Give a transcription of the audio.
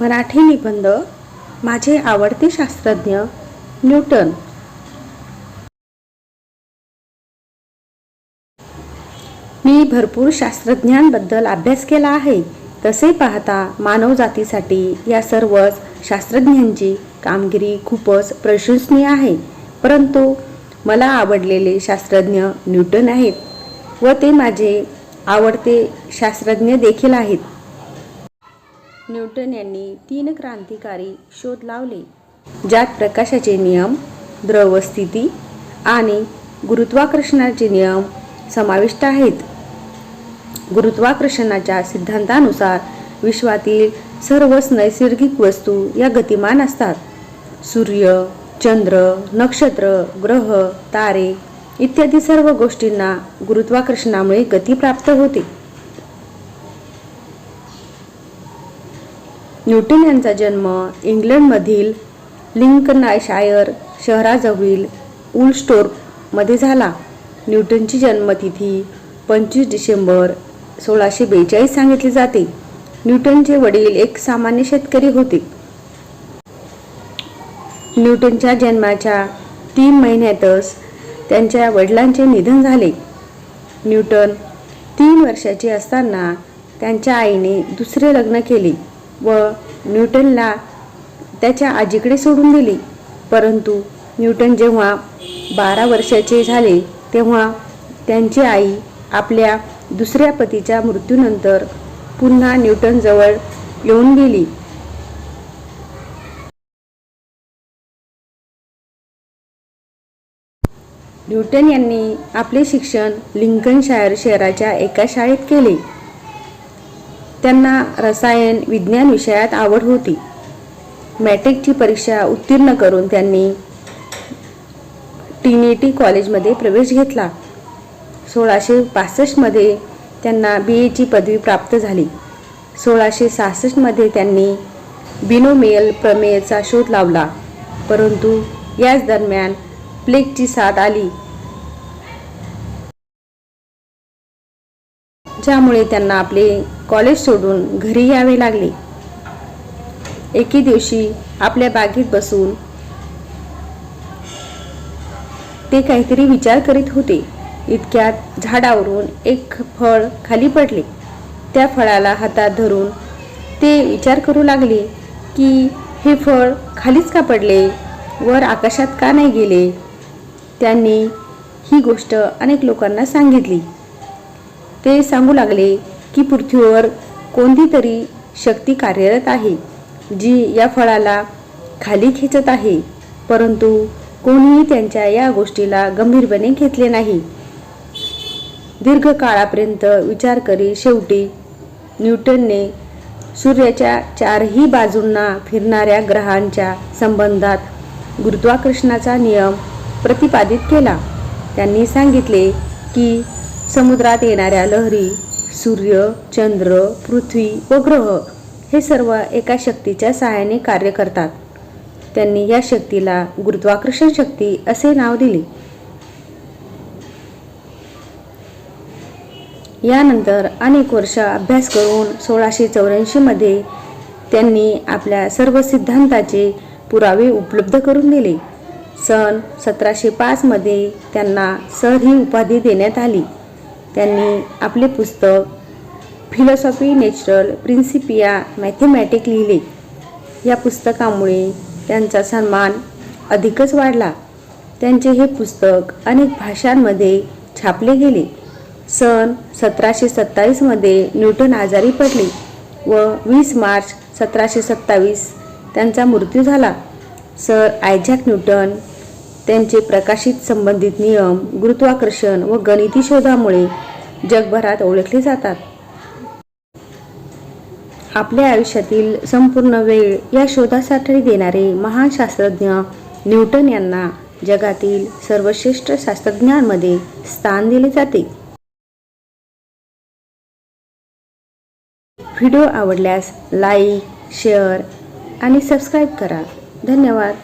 मराठी निबंध माझे आवडते शास्त्रज्ञ न्यूटन. मी भरपूर शास्त्रज्ञांबद्दल अभ्यास केला आहे. तसे पाहता मानवजातीसाठी या सर्वच शास्त्रज्ञांची कामगिरी खूपच प्रशंसनीय आहे. परंतु मला आवडलेले शास्त्रज्ञ न्यूटन आहेत व ते माझे आवडते शास्त्रज्ञ देखील आहेत. न्यूटन यांनी तीन क्रांतिकारी शोध लावले ज्यात प्रकाशाचे नियम द्रवस्थिती आणि गुरुत्वाकर्षणाचे नियम समाविष्ट आहेत. गुरुत्वाकर्षणाच्या सिद्धांतानुसार विश्वातील सर्वच नैसर्गिक वस्तू या गतिमान असतात. सूर्य चंद्र नक्षत्र ग्रह तारे इत्यादी सर्व गोष्टींना गुरुत्वाकर्षणामुळे गती प्राप्त होते. न्यूटन यांचा जन्म इंग्लंडमधील लिंकनाशायर शहराजवळील उलस्टोर्पमध्ये झाला. न्यूटनची जन्मतिथी पंचवीस डिसेंबर सोळाशे बेचाळीस सांगितली जाते. न्यूटनचे वडील एक सामान्य शेतकरी होते. न्यूटनच्या जन्माच्या तीन महिन्यातच त्यांच्या वडिलांचे निधन झाले. न्यूटन तीन वर्षाचे असताना त्यांच्या आईने दुसरे लग्न केले. व न्यूटनला त्याच्या आजीकडे सोडून दिली. परंतु न्यूटन जेव्हा बारा वर्षाचे झाले तेव्हा त्यांची आई आपल्या दुसऱ्या पतीच्या मृत्यूनंतर पुन्हा न्यूटनजवळ येऊन गेली. न्यूटन यांनी आपले शिक्षण लिंकनशायर शहराच्या एका शाळेत केले. त्यांना रसायन विज्ञान विषयात आवड होती. मॅट्रिकची परीक्षा उत्तीर्ण करून त्यांनी ट्रिनिटी कॉलेजमध्ये प्रवेश घेतला. सोळाशे पासष्टमध्ये त्यांना बी एची पदवी प्राप्त झाली. सोळाशे सहासष्टमध्ये त्यांनी बिनोमियल प्रमेयचा शोध लावला. परंतु याच दरम्यान प्लेगची साथ आली. ज्यामुळे त्यांना आपले कॉलेज सोडून घरी यावे लागले. एके दिवशी आपल्या बागेत बसून ते काहीतरी विचार करीत होते. इतक्यात झाडावरून एक फळ खाली पडले. त्या फळाला हातात धरून ते विचार करू लागले की हे फळ खालीच का पडले? वर आकाशात का नाही गेले? त्यांनी ही गोष्ट अनेक लोकांना सांगितली. ते सांगू लागले की पृथ्वीवर कोणती तरी शक्ती कार्यरत आहे जी या फळाला खाली खेचत आहे. परंतु कोणीही त्यांच्या या गोष्टीला गंभीरपणे घेतले नाही. दीर्घकाळापर्यंत विचार करी शेवटी न्यूटनने सूर्याच्या चारही बाजूंना फिरणाऱ्या ग्रहांच्या संबंधात गुरुत्वाकर्षणाचा नियम प्रतिपादित केला. त्यांनी सांगितले की समुद्रात येणाऱ्या लहरी सूर्य चंद्र पृथ्वी व ग्रह हे सर्व एका शक्तीच्या सहाय्याने कार्य करतात. त्यांनी या शक्तीला गुरुत्वाकर्षण शक्ती असे नाव दिले. यानंतर अनेक वर्ष अभ्यास करून सोळाशे चौऱ्याऐंशीमध्ये त्यांनी आपल्या सर्व सिद्धांताचे पुरावे उपलब्ध करून दिले. सन सतराशे पाचमध्ये त्यांना सर ही उपाधी देण्यात आली. त्यांनी आपले पुस्तक फिलॉसॉफी नॅचरल प्रिन्सिपिया मॅथेमॅटिक लिहिले. या पुस्तकामुळे त्यांचा सन्मान अधिकच वाढला. त्यांचे हे पुस्तक अनेक भाषांमध्ये छापले गेले. सन सतराशे सत्तावीसमध्ये न्यूटन आजारी पडले व वीस मार्च सतराशे सत्तावीस त्यांचा मृत्यू झाला. सर आयझॅक न्यूटन त्यांचे प्रकाशित संबंधित नियम गुरुत्वाकर्षण व गणिती शोधामुळे जगभरात ओळखले जातात. आपल्या आयुष्यातील संपूर्ण वेळ या शोधासाठी देणारे महान शास्त्रज्ञ न्यूटन यांना जगातील सर्वश्रेष्ठ शास्त्रज्ञांमध्ये स्थान दिले जाते. व्हिडिओ आवडल्यास लाईक शेअर आणि सबस्क्राईब करा. धन्यवाद.